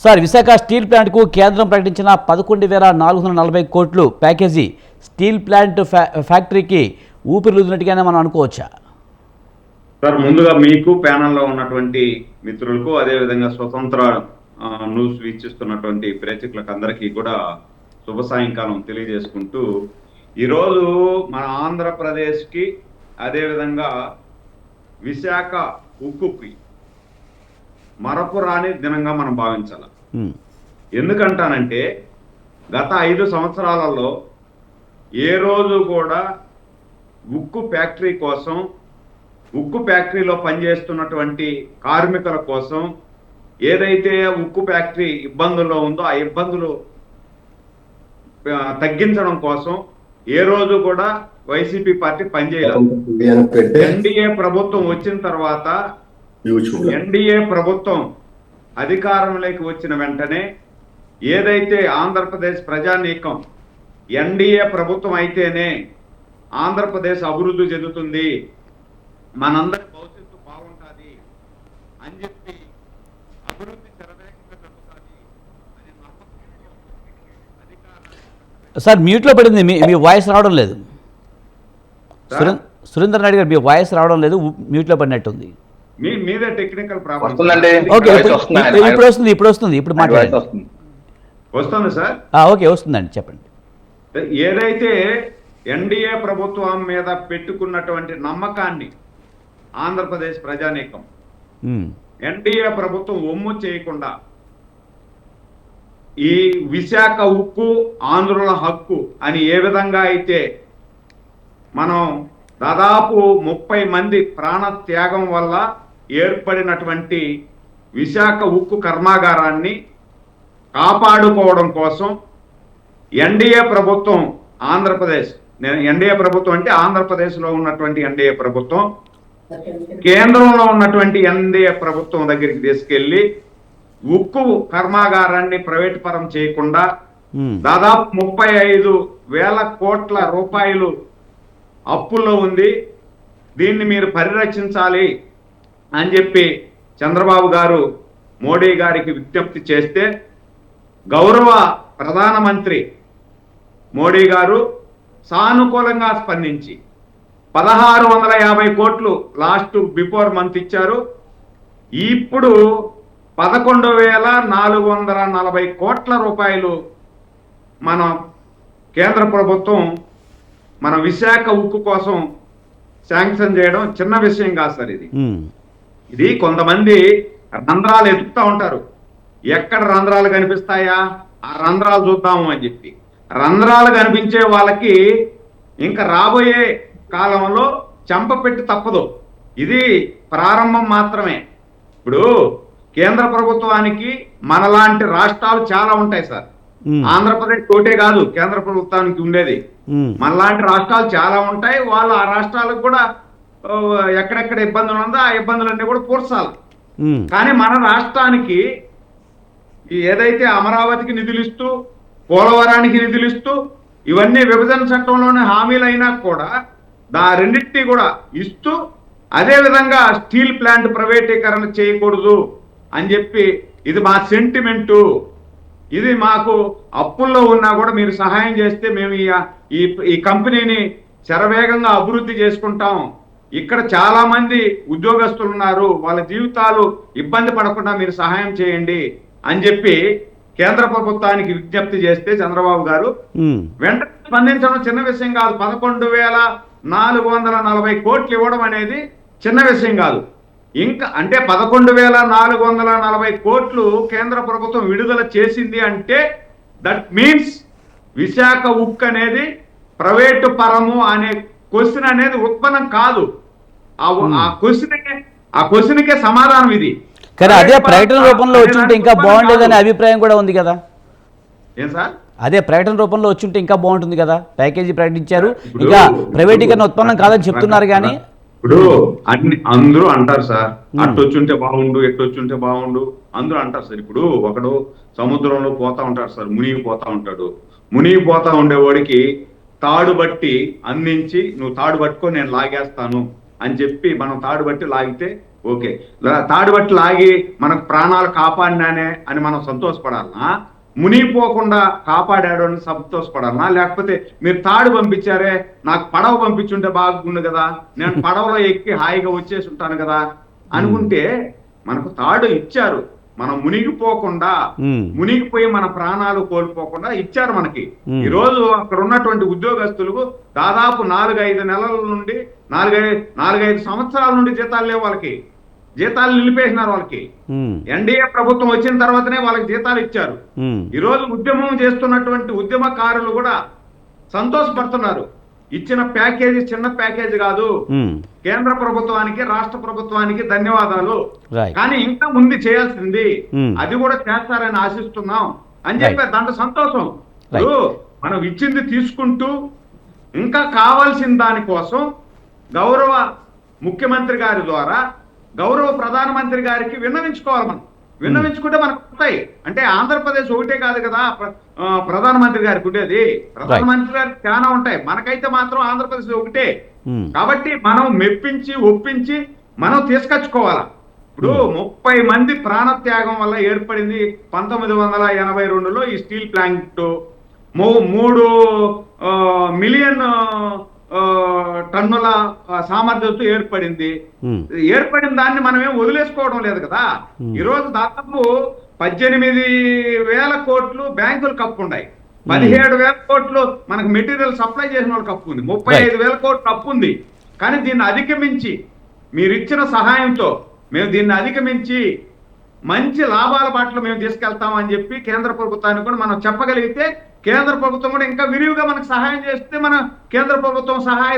Sir Visakha steel ప్లాంట్కు కేంద్రం ప్రకటించిన పదకొండు వేల నాలుగు వందల నలభై కోట్లు ప్యాకేజీ స్టీల్ ప్లాంట్ ఫ్యా ఫ్యాక్టరీకి ఊపిరిలుదినట్టుగానే మనం అనుకోవచ్చా? సార్ ముందుగా మీకు ప్యానల్లో ఉన్నటువంటి మిత్రులకు అదేవిధంగా స్వతంత్ర న్యూస్ వీక్షిస్తున్నటువంటి ప్రేక్షకులకు అందరికీ కూడా శుభ సాయంకాలం తెలియజేసుకుంటూ ఈరోజు మన ఆంధ్రప్రదేశ్కి అదేవిధంగా విశాఖ ఉక్కుకి మరపురాని దినంగా మనం భావించాలి. ఎందుకంటానంటే గత ఐదు సంవత్సరాలలో ఏ రోజు కూడా ఉక్కు ఫ్యాక్టరీ కోసం ఉక్కు ఫ్యాక్టరీలో పనిచేస్తున్నటువంటి కార్మికుల కోసం ఏదైతే ఉక్కు ఫ్యాక్టరీ ఇబ్బందుల్లో ఉందో ఆ ఇబ్బందులు తగ్గించడం కోసం ఏ రోజు కూడా వైసీపీ పార్టీ పనిచేయాలి ఎన్డీఏ ప్రభుత్వం వచ్చిన తర్వాత యూట్యూబ్ ఎన్డీఏ ప్రభుత్వం అధికారంలోకి వచ్చిన వెంటనే ఏదైతే ఆంధ్రప్రదేశ్ ప్రజానీకం ఎన్డీఏ ప్రభుత్వం అయితేనే ఆంధ్రప్రదేశ్ అభివృద్ధి చెందుతుంది మనందరి భవిష్యత్తు బాగుంటుంది అని చెప్పి అభివృద్ధి సార్ మ్యూట్లో పడింది మీ మీ వాయిస్ రావడం లేదు. సార్? సురేం సురేంద్ర నాయుడు గారు మీ వాయిస్ రావడం లేదు మ్యూట్లో పడినట్టుంది. మీదే టెక్నికల్ ప్రాబ్లం వస్తుందండి. ఓకే వాయిస్ ఇప్పుడు వస్తుంది. ఇప్పుడు- వస్తుంది ఇప్పుడు వస్తుంది మాట్లాడండి. సార్? ఆ, ఓకే వస్తుందండి చెప్పండి. ఏదైతే ఎన్డీఏ ప్రభుత్వం మీద పెట్టుకున్నటువంటి నమ్మకాన్ని ఆంధ్రప్రదేశ్ ప్రజానీకం ఎన్డీఏ ప్రభుత్వం ఒమ్ము చేయకుండా ఈ విశాఖ ఉక్కు ఆంధ్రుల హక్కు అని ఏ విధంగా అయితే మనం దాదాపు ముప్పై మంది ప్రాణ త్యాగం వల్ల ఏర్పడినటువంటి విశాఖ ఉక్కు కర్మాగారాన్ని కాపాడుకోవడం కోసం ఎన్డీఏ ప్రభుత్వం ఆంధ్రప్రదేశ్ నేను ఎన్డీఏ ప్రభుత్వం అంటే ఆంధ్రప్రదేశ్లో ఉన్నటువంటి ఎన్డీఏ ప్రభుత్వం కేంద్రంలో ఉన్నటువంటి ఎన్డీఏ ప్రభుత్వం దగ్గరికి తీసుకెళ్ళి ఉక్కు కర్మాగారాన్ని ప్రైవేట్ పరం చేయకుండా దాదాపు ముప్పై ఐదు వేల కోట్ల రూపాయలు అప్పుల్లో ఉంది. దీన్ని మీరు పరిరక్షించాలి. అని చెప్పి చంద్రబాబు గారు మోడీ గారికి విజ్ఞప్తి చేస్తే గౌరవ ప్రధానమంత్రి మోడీ గారు సానుకూలంగా స్పందించి పదహారు వందల యాభై కోట్లు లాస్ట్ బిఫోర్ మంత్ ఇచ్చారు. ఇప్పుడు పదకొండు వేల నాలుగు వందల నలభై కోట్ల రూపాయలు మన కేంద్ర ప్రభుత్వం మన విశాఖ ఉక్కు కోసం శాంక్షన్ చేయడం చిన్న విషయం కాదు సార్ ఇది. ఇది కొంతమంది రంధ్రాలు ఎదుగుతూ ఉంటారు. ఎక్కడ రంధ్రాలు కనిపిస్తాయా? ఆ రంధ్రాలు చూద్దాము అని చెప్పి. రంధ్రాలు కనిపించే వాళ్ళకి ఇంకా రాబోయే కాలంలో చెంప పెట్టి తప్పదు. ఇది ప్రారంభం మాత్రమే. ఇప్పుడు కేంద్ర ప్రభుత్వానికి మనలాంటి రాష్ట్రాలు చాలా ఉంటాయి సార్. ఆంధ్రప్రదేశ్ తోటే కాదు కేంద్ర ప్రభుత్వానికి ఉండేది. మనలాంటి రాష్ట్రాలు చాలా ఉంటాయి. వాళ్ళు ఆ రాష్ట్రాలకు కూడా ఎక్కడెక్కడ ఇబ్బందులు ఉందో ఆ ఇబ్బందులన్నీ కూడా పూడ్చాలి. ఉమ్, కానీ మన రాష్ట్రానికి ఏదైతే అమరావతికి నిధులు ఇస్తూ పోలవరానికి నిధులు ఇస్తూ ఇవన్నీ విభజన చట్టంలోని హామీలు అయినా కూడా దా రెండింటినీ కూడా ఇస్తూ అదే విధంగా స్టీల్ ప్లాంట్ ప్రైవేటీకరణ చేయకూడదు అని చెప్పి ఇది మా సెంటిమెంటు. ఇది మాకు అప్పుల్లో ఉన్నా కూడా మీరు సహాయం చేస్తే మేము ఈ కంపెనీని శరవేగంగా అభివృద్ధి చేసుకుంటాం. ఇక్కడ చాలా మంది ఉద్యోగస్తులు ఉన్నారు వాళ్ళ జీవితాలు ఇబ్బంది పడకుండా మీరు సహాయం చేయండి అని చెప్పి కేంద్ర ప్రభుత్వానికి విజ్ఞప్తి చేస్తే చంద్రబాబు గారు వెంటనే స్పందించడం చిన్న విషయం కాదు. పదకొండు వేల నాలుగు వందల నలభై కోట్లు ఇవ్వడం అనేది చిన్న విషయం కాదు. ఇంకా అంటే పదకొండు వేల నాలుగు వందల నలభై కోట్లు కేంద్ర ప్రభుత్వం విడుదల చేసింది అంటే దట్ మీన్స్ విశాఖ ఉక్ అనేది ప్రైవేటు పరము అనే క్వశ్చన్ అనేది ఉత్పన్నం కాదు. ఆ ఆ క్వశ్చన్కే ఆ క్వశ్చన్కే సమాధానం ఇది. కానీ అదే ప్రకటన పరం రూపంలో వచ్చుంటే ఇంకా బాగుండేదనే. అభిప్రాయం కూడా ఉంది కదా? ఏం సార్? అదే ప్రకటన రూపంలో వచ్చుంటే ఇంకా బాగుంటుంది కదా? ప్యాకేజీ ప్రకటించారు. ఇంకా ప్రైవేటీకరణ ఉత్పన్నం కాదని చెప్తున్నారు కానీ ఇప్పుడు అన్ని అందరూ అంటారు సార్. అటు వచ్చుంటే బాగుండు ఎటు వచ్చుంటే బాగుండు. అందరూ అంటారు సార్. ఇప్పుడు ఒకడు సముద్రంలో పోతా ఉంటాడు సార్. మునిగిపోతా ఉంటాడు. మునిగిపోతా ఉండేవాడికి తాడు బట్టి అందించి నువ్వు తాడు పట్టుకో నేను లాగేస్తాను అని చెప్పి మనం తాడు బట్టి లాగితే ఓకే. లా- తాడుబట్టి లాగి మనకు ప్రాణాలు కాపాడినానే అని మనం సంతోషపడాలనా? మునిగిపోకుండా కాపాడాడు అని సంతోషపడాలనా? లేకపోతే మీరు తాడు పంపించారే నాకు పడవ పంపించుంటే బాగుండు కదా నేను పడవలో ఎక్కి హాయిగా వచ్చేసి ఉంటాను కదా అనుకుంటే మనకు తాడు ఇచ్చారు. మనం మునిగిపోకుండా మునిగిపోయి మన ప్రాణాలు కోల్పోకుండా ఇచ్చారు మనకి. ఈ రోజు అక్కడ ఉన్నటువంటి ఉద్యోగస్తులకు దాదాపు నాలుగైదు నెలల నుండి నాలుగైదు నాలుగైదు సంవత్సరాల నుండి జీతాలు లేవు వాళ్ళకి. జీతాలు నిలిపేసినారు వాళ్ళకి. ఎన్డీఏ ప్రభుత్వం వచ్చిన తర్వాతనే వాళ్ళకి జీతాలు ఇచ్చారు. ఈ రోజు ఉద్యమం చేస్తున్నటువంటి ఉద్యమకారులు కూడా సంతోషపడుతున్నారు. ఇచ్చిన ప్యాకేజీ చిన్న ప్యాకేజీ కాదు. కేంద్ర ప్రభుత్వానికి రాష్ట్ర ప్రభుత్వానికి ధన్యవాదాలు. కానీ ఇంకా ఉంది చేయాల్సింది. అది కూడా చేస్తారని ఆశిస్తున్నాం. అని చెప్పి దాంట్లో సంతోషం. మనం ఇచ్చింది తీసుకుంటూ ఇంకా కావాల్సిన దానికోసం గౌరవ ముఖ్యమంత్రి గారి ద్వారా గౌరవ ప్రధానమంత్రి గారికి విన్నవించుకోవాలి మనం. విన్నవించుకుంటే మనకు వస్తాయి. అంటే ఆంధ్రప్రదేశ్ ఒకటే కాదు కదా ప్రధానమంత్రి గారికి ఉండేది ప్రధానమంత్రి గారికి చాలా ఉంటాయి. మనకైతే మాత్రం ఆంధ్రప్రదేశ్ ఒకటే. కాబట్టి మనం మెప్పించి ఒప్పించి మనం తీసుకొచ్చుకోవాలా. ఇప్పుడు ముప్పై మంది ప్రాణత్యాగం వల్ల ఏర్పడింది పంతొమ్మిది వందల ఎనభై రెండులో ఈ స్టీల్ ప్లాంట్. మూడు మిలియన్ టన్నుల సామర్థ్యంతో ఏర్పడింది. ఏర్పడిన దాన్ని మనం ఏం వదిలేసుకోవడం లేదు కదా? Hmm. ఈ రోజు దాదాపు పద్దెనిమిది వేల కోట్లు బ్యాంకులకు అప్పు ఉన్నాయి పదిహేడు వేల కోట్లు మనకు మెటీరియల్ సప్లై చేసిన వాళ్ళకి అప్పు ఉంది ముప్పై. ఐదు వేల కోట్లు అప్పు ఉంది కానీ దీన్ని అధిగమించి మీరు ఇచ్చిన సహాయంతో మేము దీన్ని అధిగమించి మంచి లాభాల బాటలో మేము తీసుకెళ్తామని చెప్పి కేంద్ర ప్రభుత్వానికి కూడా మనం చెప్పగలిగితే కేంద్ర ప్రభుత్వం కూడా ఇంకా విరివిగా మనకు సహాయం చేస్తే మన కేంద్ర ప్రభుత్వం సహాయ